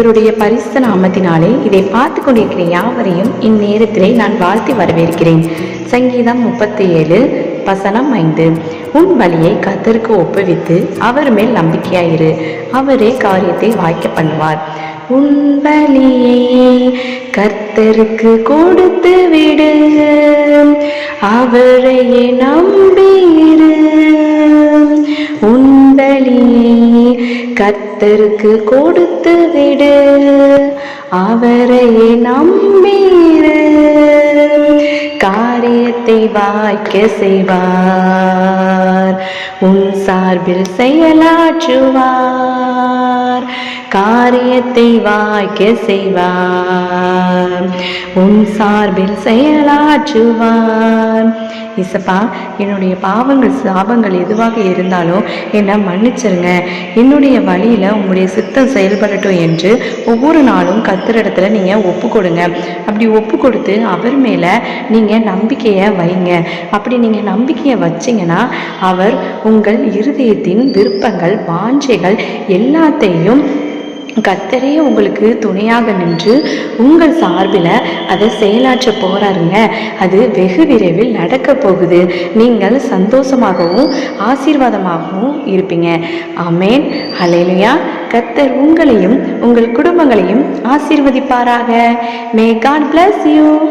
கர்த்தருடைய பரிசு நாமத்தினாலே இதை பார்த்து கொண்டிருக்கிற யாவரையும் இந்நேரத்திலே நான் வாழ்த்தி வரவேற்கிறேன். சங்கீதம் முப்பத்தி ஏழு வசனம் ஐந்து. உன் வழியை கர்த்தருக்கு ஒப்புவித்து அவர் மேல் நம்பிக்கையாயிரு. அவரே காரியத்தை வாய்க்க பண்ணுவார். உன் வழியை கர்த்தருக்கு கொடுத்து விடு. அவரையே நம்பி கத்தருக்கு கர்த்தருக்கு கொடுத்து விடு. அவரையே நம்பிரு. காரியத்தை வாய்க்க செய்வார். உன் சார்பில் செயலாற்றுவார். காரியத்தை வாய்க்க செய்வார். உன் சார்பில் செயலாற்றுவார் இசப்பா என்னுடைய பாவங்கள் சாபங்கள் எதுவாக இருந்தாலும் என்னை மன்னிச்சிருங்க. என்னுடைய வழியில் உங்களுடைய சித்தம் செயல்படட்டும் என்று ஒவ்வொரு நாளும் கத்திரிடத்துல நீங்கள் ஒப்பு கொடுங்க அப்படி ஒப்பு கொடுத்து அவர் மேலே நீங்கள் நம்பிக்கையை வைங்க. அப்படி நீங்கள் நம்பிக்கையை வச்சிங்கன்னா அவர் உங்கள் இருதயத்தின் விருப்பங்கள் வாஞ்சைகள் எல்லாத்தையும் கத்தரே உங்களுக்கு துணையாக நின்று உங்கள் சார்பில் அதை செயலாற்ற போகிறாருங்க அது வெகு விரைவில் நடக்க போகுது. நீங்கள் சந்தோஷமாகவும் ஆசீர்வாதமாகவும் இருப்பீங்க. ஆமேன். ஹalleluya. கத்தர் உங்களையும் உங்கள் குடும்பங்களையும் ஆசீர்வதிப்பாராக. May God bless you